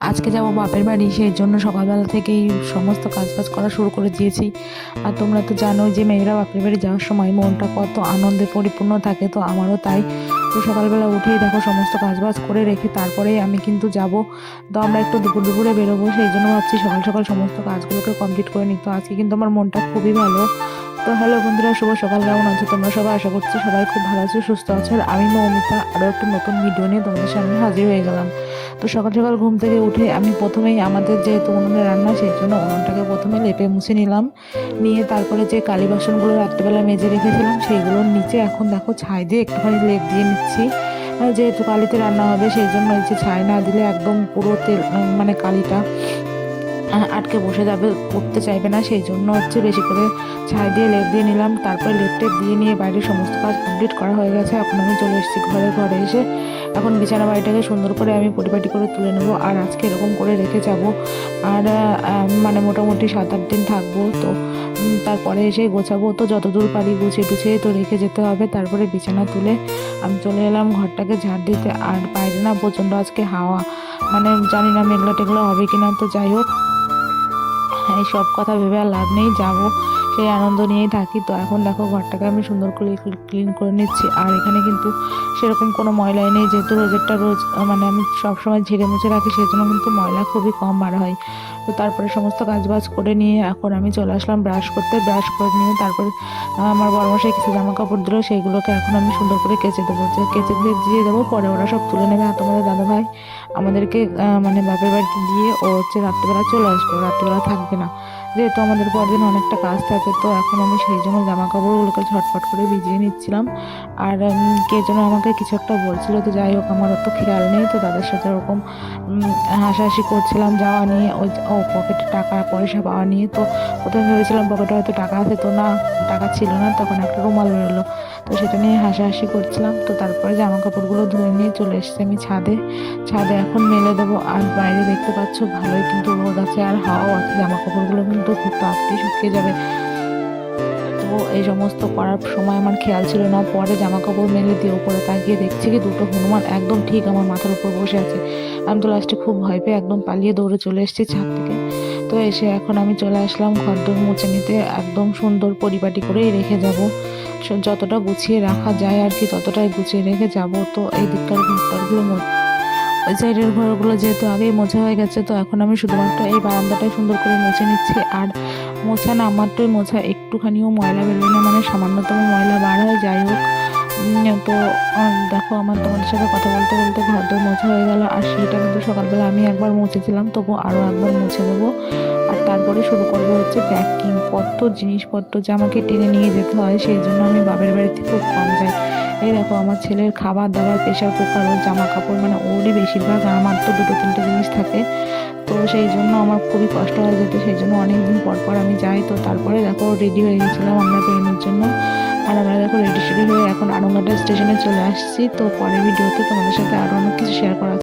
আজকে যাব বাপের বাড়ি, সেই জন্য সকালবেলা থেকেই সমস্ত কাজ বাজ করা শুরু করে দিয়েছি। আর তোমরা তো জানো যে মেয়েরা বাপের বাড়ি যাওয়ার সময় মনটা কত আনন্দে পরিপূর্ণ থাকে, তো আমারও তাই। তো সকালবেলা উঠেই দেখো সমস্ত কাজ বাজ করে রেখে তারপরেই আমি কিন্তু যাব। তো আমরা একটু দুপুর দুপুরে বেরোবো, সেই জন্য ভাবছি সকাল সকাল সমস্ত কাজগুলোকে কমপ্লিট করে নিই। তো আজকে কিন্তু আমার মনটা খুবই ভালো। তো হ্যালো বন্ধুরা, শুভ সকাল। কেমন আছো তোমরা সবাই? আশা করছি সবাই খুব ভালো আছো, সুস্থ আছো। আর আমি মৌমিতা আরও একটা নতুন ভিডিও নিয়ে তোমাদের সামনে হাজির হয়ে গেলাম। তো সকাল সকাল ঘুম থেকে উঠে আমি প্রথমেই আমাদের যেহেতু উনুনে রান্না, সেই জন্য উনুনটাকে প্রথমে লেপে মুছে নিলাম। নিয়ে তারপরে যে কালী বাসনগুলো রাত্রেবেলা মেজে রেখেছিলাম, সেইগুলোর নিচে এখন দেখো ছাই দিয়ে একটুখানি লেপ দিয়ে নিচ্ছি। যেহেতু কালিতে রান্না হবে, সেই জন্য যে ছাই না দিলে একদম পুরো তেল মানে কালিটা আটকে বসে যাবে, উঠতে চাইবে না। সেই জন্য হচ্ছে বেশি করে ছাই দিয়ে, লেপ দিয়ে নিলাম। তারপরে লেপ টেপ দিয়ে নিয়ে বাড়ির সমস্ত কাজ কমপ্লিট করা হয়ে গেছে। এখন আমি চলে এসেছি ঘরে। ঘরে এসে এখন বিছানা বাড়িটাকে সুন্দর করে আমি পরিপাটি করে তুলে নেব। আর আজকে এরকম করে রেখে যাব। আর মানে মোটামুটি সাত আট দিন থাকব তো। তারপরে এসে গোছাবো তো। যতদূর পারি গুছিয়ে টুছিয়ে তো রেখে যেতে হবে। তারপরে বিছানা তুলে আমি চলে এলাম ঘরটাকে ঝাড় দিতে। আর বাইরে না প্রচণ্ড আজকে হাওয়া। মানে জানি না মেঘলা টেঘলা হবে কিনা। তো যাই হোক সব কথা ভেবে আর লাভ নেই, যাব। সেই আনন্দ নিয়েই থাকি। তো এখন দেখো, ঘরটাকে আমি সুন্দর করে ক্লিন করে নিচ্ছি। আর এখানে কিন্তু সেরকম কোনো ময়লাই নেই, যেহেতু রোজেরটা রোজ মানে আমি সবসময় ঝেড়ে মুছে রাখি সেই জন্য কিন্তু ময়লা খুবই কম বার হয়। তো তারপরে সমস্ত কাজ বাজ করে নিয়ে এখন আমি চলে আসলাম ব্রাশ করতে। ব্রাশ করে নিয়ে তারপর আমার বড়মশাই কিছু জামা কাপড় দিল, সেইগুলোকে এখন আমি সুন্দর করে কেচে দেবো। যে কেচে দিয়ে দিয়ে দেবো, পরে ওরা সব তুলে নেবে। আর তোমাদের দাদাভাই আমাদেরকে মানে বাপের বাড়িতে দিয়ে ও হচ্ছে রাত্রিবেলা চলে আসবে। রাত্রিবেলা থাকবে না। যেহেতু আমাদের পরদিন অনেকটা কাজ থাকে, তো এখন আমি সেই জন্য জামা কাপড়গুলোকে ঝটফট করে ভিজিয়ে নিচ্ছিলাম। আর কে যেন আমাকে কিছু একটা বলছিল, তো যাই হোক, আমার অত খেয়াল নেই, তো তাদের সাথে ওরকম হাসাহাসি করছিলাম যাওয়া নিয়ে, ওই ও পকেটে টাকা, পয়সা পাওয়া নিয়ে, তো প্রথমে ভেবেছিলাম পকেটে হয়তো টাকা আছে তো না, টাকা ছিল না, তখন একটা রুমাল বেরোলো তো সেটা নিয়ে হাসাহাসি করছিলাম। তো তারপরে জামা কাপড়গুলো ধুয়ে নিয়ে চলে এসেছি আমি ছাদে। ছাদে এখন মেলে দেবো। আর বাইরে দেখতে পাচ্ছ ভালোই কিন্তু রোদ আছে, আর হাওয়াও আছে। জামা কাপড়গুলো কিন্তু খুব তাড়াতাড়ি শুকিয়ে যাবে। এই সমস্ত করার সময় আমার খেয়াল ছিল না। পরে জামা কাপড় মেলে দিয়ে উপরে তাকিয়ে দেখছি কি দুটো হনুমান একদম ঠিক আমার মাথার উপর বসে আছে। আমি তো লাস্টে খুব ভয় পেয়ে একদম পালিয়ে দৌড়ে চলে এসেছি ছাদ থেকে। তো এসে এখন আমি চলে আসলাম ঘরদোর মুছে নিতে। একদম সুন্দর পরিপাটি করেই রেখে যাব। যতটা গুছিয়ে রাখা যায় আর কি, ততটাই গুছিয়ে রেখে যাব। তো এই দিকটার ঘরটারগুলো ওই সাইডের ঘরগুলো যেহেতু আগেই মোছা হয়ে গেছে, তো এখন আমি শুধুমাত্র এই বারান্দাটাই সুন্দর করে মুছে নিচ্ছি। আর মোছা না, আমারটাই মোছা। একটুখানিও ময়লা বেরোয় না মানে সামান্যতম ময়লা বার হয়, যাই হোক। তো দেখো, আমার তোমাদের সাথে কথা বলতে বলতে ঘর দর মোছা হয়ে গেল, আর সেইটা কিন্তু সকালবেলা আমি একবার মুছেছিলাম তবু আরও একবার মুছে দেবো। আর তারপরে শুরু করব হচ্ছে প্যাকিং কত জিনিসপত্র যে আমাকে টেনে নিয়ে যেতে হয়, সেই জন্য আমি বাপের বাড়িতে খুব কম যাই। এই দেখো, আমার ছেলের খাবার দাবার, প্রেশার কুকার ওর জামা কাপড় মানে ওরই বেশিরভাগ আমার তো দুটো তিনটে জিনিস থাকে। তো সেই জন্য আমার খুবই কষ্ট হয়ে যেত সেই জন্য অনেকদিন পর পর আমি যাই। তো তারপরে দেখো রেডি হয়ে গেছিলাম আমরা ট্রেনের জন্য। আর আমরা দেখো রেডি শেডি হয়ে এখন আনন্দটা স্টেশনে চলে আসছি। তো পরের ভিডিওতে তোমাদের সাথে আরও অনেক কিছু শেয়ার করা